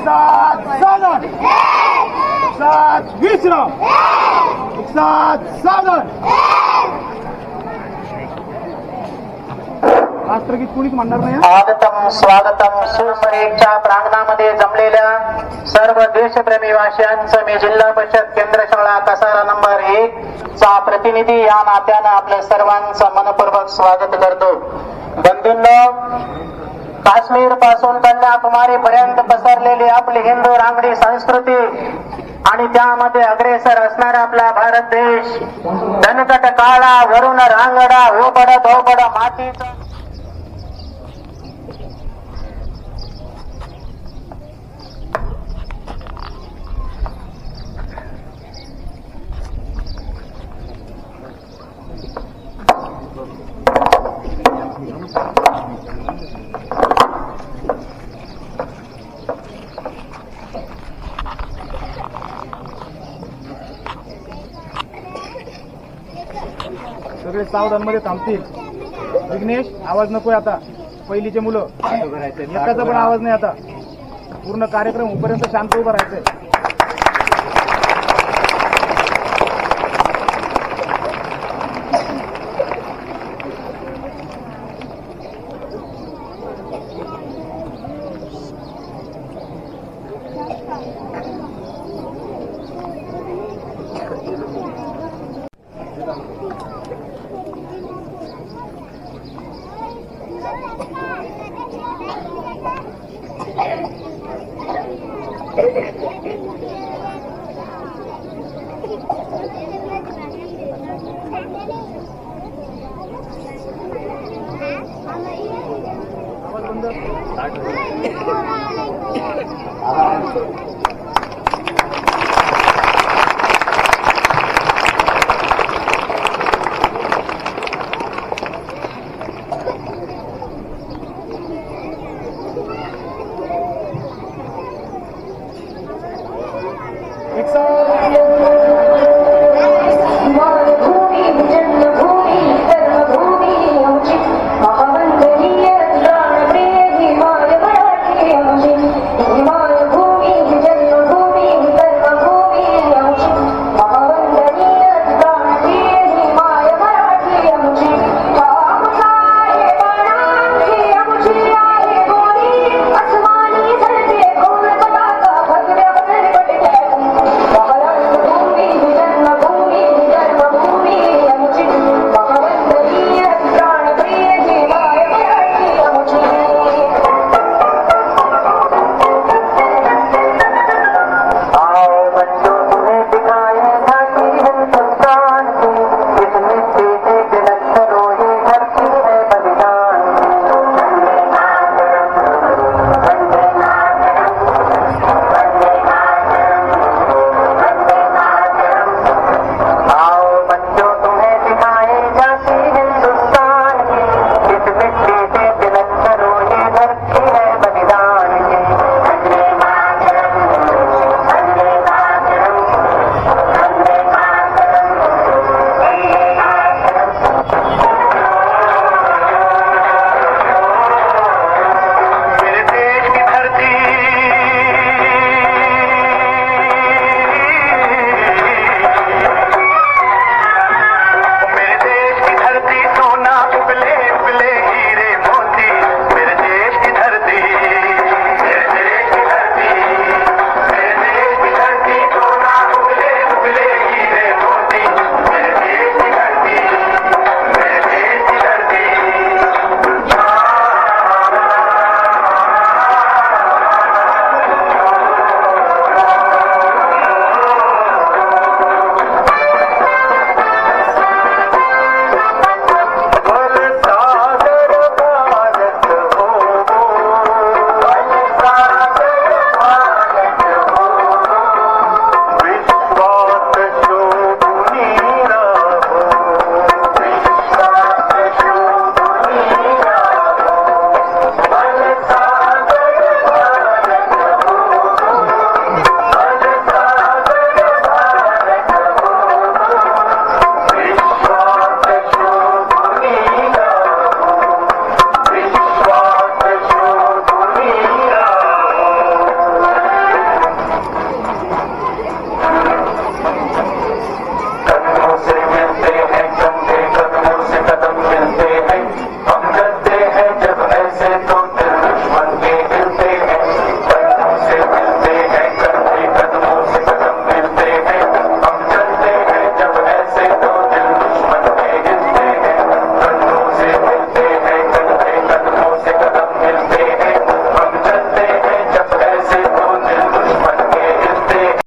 सात साधन सात विश्राम सात साधन राष्ट्रगीत कुणीच म्हणणार नाही हं? स्वागतम स्वागतम. सुपरेच्या प्रांगणामध्ये जमलेल्या सर्व देशप्रेमी वासियांचं मी जिल्हा परिषद केंद्र शाळा कसारा नंबर एक चा प्रतिनिधी या नात्यानं आपल्या सर्वांचं मनपूर्वक स्वागत करतो. बंधूंनो काश्मीरपासून कन्याकुमारी पर्यंत पसरलेली आपली हिंदू रांगडी संस्कृती आणि त्यामध्ये अग्रेसर असणारा आपला भारत देश. धनकट काळा वरुण रांगडा ओबड धोबड मातीचा सगळे सावधानमध्ये थांबतील. विघ्नेश आवाज नकोय आता. पहिलीचे मुलं. एकाचा पण आवाज नाही आता. पूर्ण कार्यक्रम उपर्यंत शांत उभं राहायचंय. आवाज बंद It's all